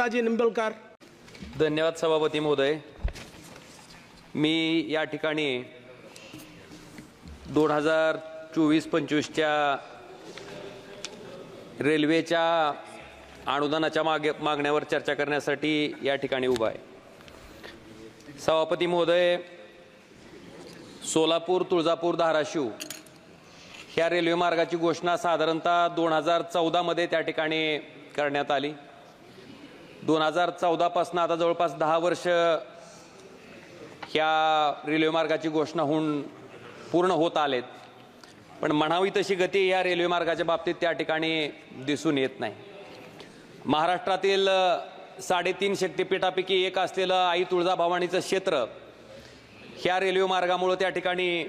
विष्णुराजे निंबळकर धन्यवाद सभापती महोदय. मी या ठिकाणी दोन हजार चोवीस पंचवीसच्या रेल्वेच्या अनुदानाच्या मागे मागण्यावर चर्चा करण्यासाठी या ठिकाणी उभा आहे. सभापती महोदय सोलापूर तुळजापूर धाराशिव ह्या रेल्वे मार्गाची घोषणा साधारणतः दोन हजार चौदामध्ये त्या ठिकाणी करण्यात आली. दोन हजार चौदापासनं आता जवळपास दहा वर्ष ह्या रेल्वे मार्गाची घोषणा होऊन पूर्ण होत आलेत. पण म्हणावी तशी गती या रेल्वे मार्गाच्या बाबतीत त्या ठिकाणी दिसून येत नाही. महाराष्ट्रातील साडेतीन शक्तिपीठापैकी एक असलेलं आई तुळजाभवानीचं क्षेत्र ह्या रेल्वे मार्गामुळं त्या ठिकाणी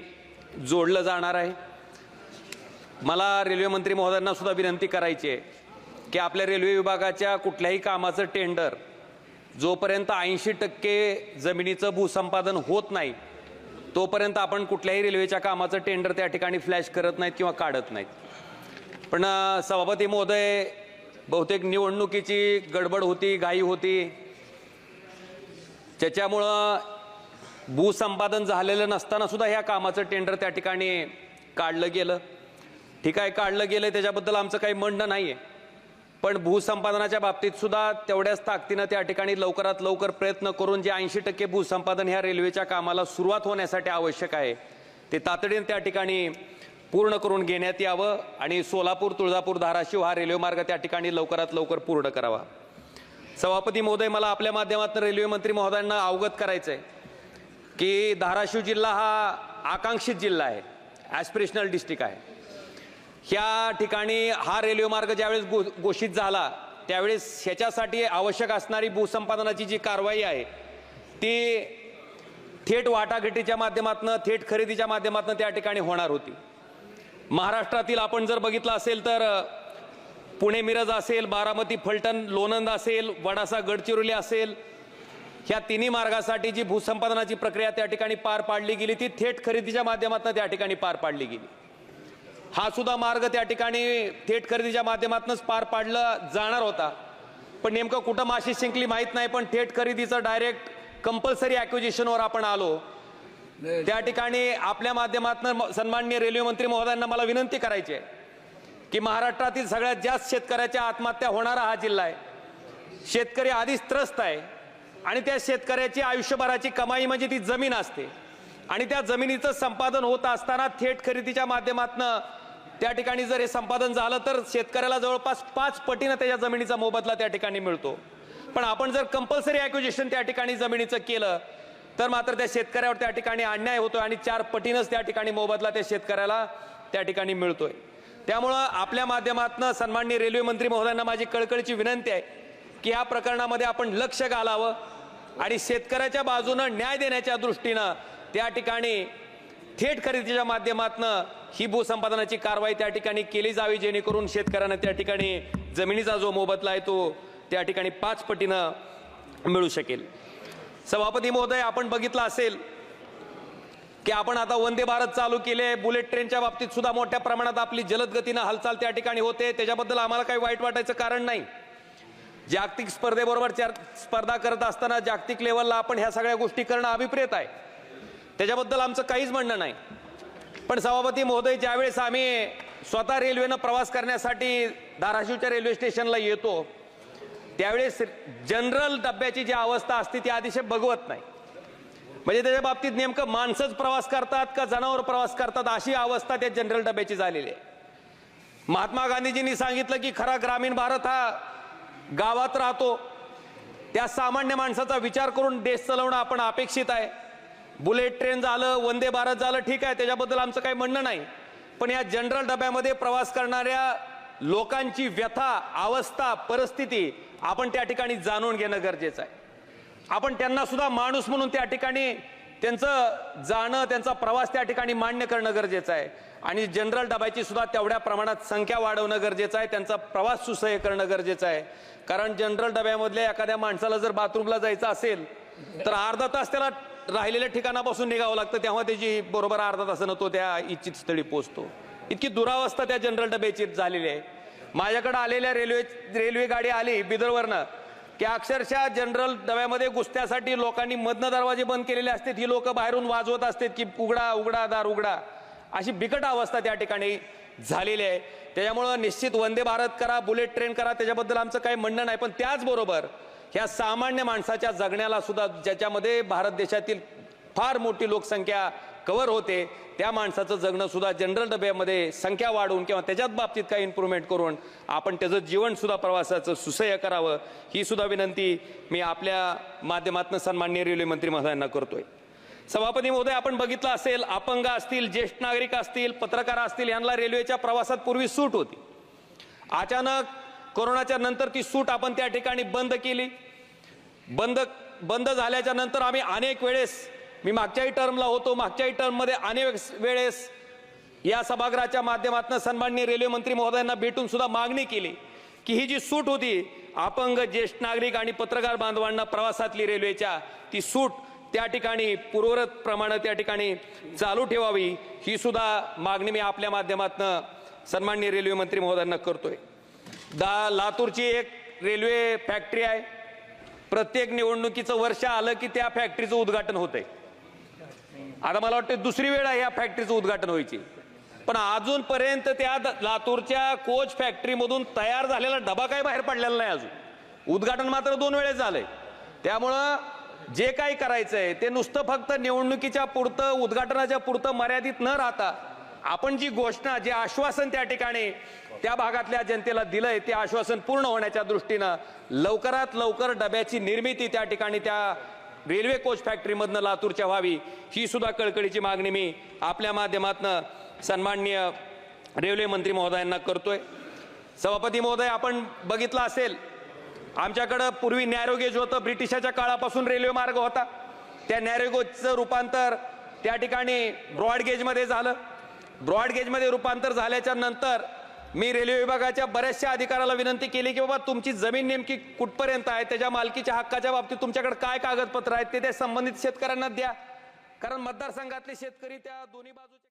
जोडलं जाणार आहे. मला रेल्वे मंत्री महोदयांना सुद्धा विनंती करायची आहे. की आपल्या रेल्वे विभागाच्या कुठल्याही कामाचं टेंडर जोपर्यंत ऐंशी टक्के जमिनीचं भूसंपादन होत नाही तोपर्यंत आपण कुठल्याही रेल्वेच्या कामाचं टेंडर त्या ठिकाणी फ्लॅश करत नाहीत किंवा काढत नाहीत. पण सभापती महोदय बहुतेक निवडणुकीची गडबड होती घाई होती. त्याच्यामुळं भूसंपादन झालेलं नसताना सुद्धा ह्या कामाचं टेंडर त्या ठिकाणी काढलं गेलं. ठीक आहे काढलं गेलं त्याच्याबद्दल आमचं काही म्हणणं नाही आहे पण भूसंपादनाच्या बाबतीत सुद्धा तेवढ्याच ताकदीनं त्या ठिकाणी लवकरात लवकर प्रयत्न करून जे ऐंशी टक्के भूसंपादन ह्या रेल्वेच्या कामाला सुरुवात होण्यासाठी आवश्यक आहे ते तातडीनं त्या ठिकाणी पूर्ण करून घेण्यात यावं आणि सोलापूर तुळजापूर धाराशिव हा रेल्वे मार्ग त्या ठिकाणी लवकरात लवकर पूर्ण करावा. सभापती महोदय मला आपल्या माध्यमातून रेल्वे मंत्री महोदयांना अवगत करायचं आहे की धाराशिव जिल्हा हा आकांक्षित जिल्हा आहे ॲस्पिरेशनल डिस्ट्रिक्ट आहे. ह्या ठिकाणी हा रेल्वे मार्ग ज्यावेळेस घो घोषित झाला त्यावेळेस ह्याच्यासाठी आवश्यक असणारी भूसंपादनाची जी कारवाई आहे ती थेट वाटाघाटीच्या माध्यमातून थेट खरेदीच्या माध्यमातून त्या ठिकाणी होणार होती. महाराष्ट्रातील आपण जर बघितलं असेल तर पुणे मिरज असेल बारामती फलटण लोणंद असेल वडासा गडचिरोली असेल ह्या तिन्ही मार्गासाठी जी भूसंपादनाची प्रक्रिया त्या ठिकाणी पार पाडली गेली ती थेट खरेदीच्या माध्यमातून त्या ठिकाणी पार पाडली गेली. हा सुद्धा मार्ग त्या ठिकाणी थेट खरेदीच्या माध्यमातूनच पार पाडला जाणार होता. पण नेमकं कुठं माशी शिंकली माहीत नाही पण थेट खरेदीचं डायरेक्ट कंपल्सरी ॲक्विजिशनवर आपण आलो. त्या ठिकाणी आपल्या माध्यमातून सन्माननीय रेल्वे मंत्री महोदयांना मला विनंती करायची आहे की महाराष्ट्रातील सगळ्यात जास्त शेतकऱ्याच्या आत्महत्या होणारा हा जिल्हा आहे. शेतकरी आधीच त्रस्त आहे आणि त्या शेतकऱ्याची आयुष्यभराची कमाई म्हणजे ती जमीन असते. आणि त्या जमिनीचं संपादन होत असताना थेट खरेदीच्या माध्यमातून त्या ठिकाणी जर हे संपादन झालं तर शेतकऱ्याला जवळपास पाच पटीनं त्याच्या जमिनीचा मोबदला त्या ठिकाणी मिळतो. पण आपण जर कंपल्सरी ॲक्विजिशन त्या ठिकाणी जमिनीचं केलं तर मात्र त्या शेतकऱ्यावर त्या ठिकाणी अन्याय होतो आणि चार पटीनंच त्या ठिकाणी मोबदला त्या शेतकऱ्याला त्या ठिकाणी मिळतोय. त्यामुळं आपल्या माध्यमातून सन्माननीय रेल्वे मंत्री महोदयांना माझी कळकळीची विनंती आहे की या प्रकरणामध्ये आपण लक्ष घालावं आणि शेतकऱ्याच्या बाजूनं न्याय देण्याच्या दृष्टीनं त्या ठिकाणी थेट खरेदीच्या माध्यमातून ही भूसंपादनाची कारवाई त्या ठिकाणी केली जावी जेणेकरून शेतकऱ्यांना त्या ठिकाणी जमिनीचा जो मोबदला आहे तो त्या ठिकाणी पाच पटीनं मिळू शकेल. सभापती महोदय आपण बघितलं असेल की आपण आता वंदे भारत चालू केले बुलेट ट्रेनच्या बाबतीत सुद्धा मोठ्या प्रमाणात आपली जलद गतीनं हालचाल त्या ठिकाणी होते. त्याच्याबद्दल आम्हाला काही वाईट वाटायचं कारण नाही. जागतिक स्पर्धेबरोबर स्पर्धा करत असताना जागतिक लेवलला आपण ह्या सगळ्या गोष्टी करणं अभिप्रेत आहे. त्याच्याबद्दल आमचं काहीच म्हणणं नाही. पण सभापती महोदय ज्यावेळेस आम्ही स्वतः रेल्वेनं प्रवास करण्यासाठी धाराशिवच्या रेल्वे स्टेशनला येतो त्यावेळेस जनरल डब्याची जी अवस्था असते ती अतिशय बघवत नाही. म्हणजे त्याच्या बाबतीत नेमकं माणसंच प्रवास करतात का जनावर प्रवास करतात अशी अवस्था त्या जनरल डब्याची झालेली आहे. महात्मा गांधीजींनी सांगितलं की खरा ग्रामीण भारत हा गावात राहतो. त्या सामान्य माणसाचा विचार करून देश चालवणं आपण अपेक्षित आहे. बुलेट ट्रेन झालं वंदे भारत झालं ठीक आहे त्याच्याबद्दल आमचं काही म्हणणं नाही. पण या जनरल डब्यामध्ये प्रवास करणाऱ्या लोकांची व्यथा अवस्था परिस्थिती आपण त्या ठिकाणी जाणून घेणं गरजेचं आहे. आपण त्यांना सुद्धा माणूस म्हणून त्या ठिकाणी त्यांचं जाणं त्यांचा प्रवास त्या ठिकाणी मान्य करणं गरजेचं आहे. आणि जनरल डब्याची सुद्धा तेवढ्या प्रमाणात संख्या वाढवणं गरजेचं आहे त्यांचा प्रवास सुसह्य करणं गरजेचं आहे. कारण जनरल डब्यामधल्या एखाद्या माणसाला जर बाथरूमला जायचं असेल तर अर्धा तास त्याला राहिलेल्या ठिकाणापासून निघावं लागतं तेव्हा त्याची बरोबर अर्धा तासानं तो त्या इच्छित स्थळी पोहोचतो. इतकी दुरावस्था त्या जनरल डब्याची झालेली आहे. माझ्याकडे आलेल्या रेल्वे रेल्वे गाडी आली बिदरवरनं की अक्षरशः जनरल डब्यामध्ये घुसण्यासाठी लोकांनी मधनं दरवाजे बंद केलेले असतात ही लोक बाहेरून वाजवत असतात की उघडा उघडा दार उघडा. अशी बिकट अवस्था त्या ठिकाणी झालेली आहे. त्याच्यामुळं निश्चित वंदे भारत करा बुलेट ट्रेन करा त्याच्याबद्दल आमचं काही म्हणणं नाही पण त्याचबरोबर ह्या सामान्य माणसाच्या जगण्याला सुद्धा ज्याच्यामध्ये भारत देशातील फार मोठी लोकसंख्या कव्हर होते त्या माणसाचं जगणं सुद्धा जनरल डब्यामध्ये संख्या वाढवून किंवा त्याच्यात बाबतीत काही इम्प्रूव्हमेंट करून आपण त्याचं जीवनसुद्धा प्रवासाचं सुसह्य करावं ही सुद्धा विनंती मी आपल्या माध्यमातून सन्माननीय रेल्वे मंत्री महोदयांना करतोय. सभापती महोदय आपण बघितलं असेल अपंग असतील ज्येष्ठ नागरिक असतील पत्रकार असतील यांना रेल्वेच्या प्रवासात पूर्वी सूट होती. अचानक कोरोनाच्या नंतर ती सूट आपण त्या ठिकाणी बंद केली. बंद बंद झाल्याच्यानंतर आम्ही अनेक वेळेस मी मागच्याही टर्मला होतो मागच्याही टर्ममध्ये अनेक वेळेस या सभागृहाच्या माध्यमातून सन्माननीय रेल्वे मंत्री महोदयांना भेटून सुद्धा मागणी केली की ही जी सूट होती अपंग ज्येष्ठ नागरिक आणि पत्रकार बांधवांना प्रवासातली रेल्वेच्या ती सूट त्या ठिकाणी पूर्वरत प्रमाणे त्या ठिकाणी चालू ठेवावी ही सुद्धा मागणी मी आपल्या माध्यमातून सन्माननीय रेल्वे मंत्री महोदयांना करतोय. दा लातूरची एक रेल्वे फॅक्टरी आहे. प्रत्येक निवडणुकीचं वर्ष आलं की त्या फॅक्टरीचं उद्घाटन होतंय. आता मला वाटतं दुसरी वेळ आहे या फॅक्टरीचं उद्घाटन व्हायची. पण अजूनपर्यंत त्या द- लातूरच्या कोच फॅक्टरीमधून तयार झालेला डबा काही बाहेर पडलेला नाही अजून. उद्घाटन मात्र दोन वेळेस झालंय. त्यामुळं जे काही करायचं आहे ते नुसतं फक्त निवडणुकीच्या पुरतं उद्घाटनाच्या पुरतं मर्यादित न राहता आपण जी घोषणा जे आश्वासन त्या ठिकाणी त्या भागातल्या जनतेला दिलंय ते आश्वासन पूर्ण होण्याच्या दृष्टीनं लवकरात लवकर डब्याची निर्मिती त्या ठिकाणी त्या रेल्वे कोच फॅक्टरीमधनं लातूरच्या व्हावी ही सुद्धा कळकळीची मागणी मी आपल्या माध्यमातनं सन्माननीय रेल्वे मंत्री महोदयांना करतोय. सभापती महोदय आपण बघितलं असेल आमच्याकडं पूर्वी नॅरो गेज होतं ब्रिटिशाच्या काळापासून रेल्वे मार्ग होता. त्या नॅरोगेजचं रूपांतर त्या ठिकाणी ब्रॉडगेजमध्ये झालं. ब्रॉडगेजमध्ये रूपांतर झाल्याच्यानंतर मी रेल्वे विभागाच्या बऱ्याचशा अधिकाऱ्याला विनंती केली की बाबा तुमची जमीन नेमकी कुठपर्यंत आहे? त्याच्या मालकीच्या हक्काच्या बाबतीत तुमच्याकडे काय कागदपत्र आहेत ते त्या संबंधित शेतकऱ्यांना द्या. कारण मतदारसंघातले शेतकरी त्या दोन्ही बाजूचे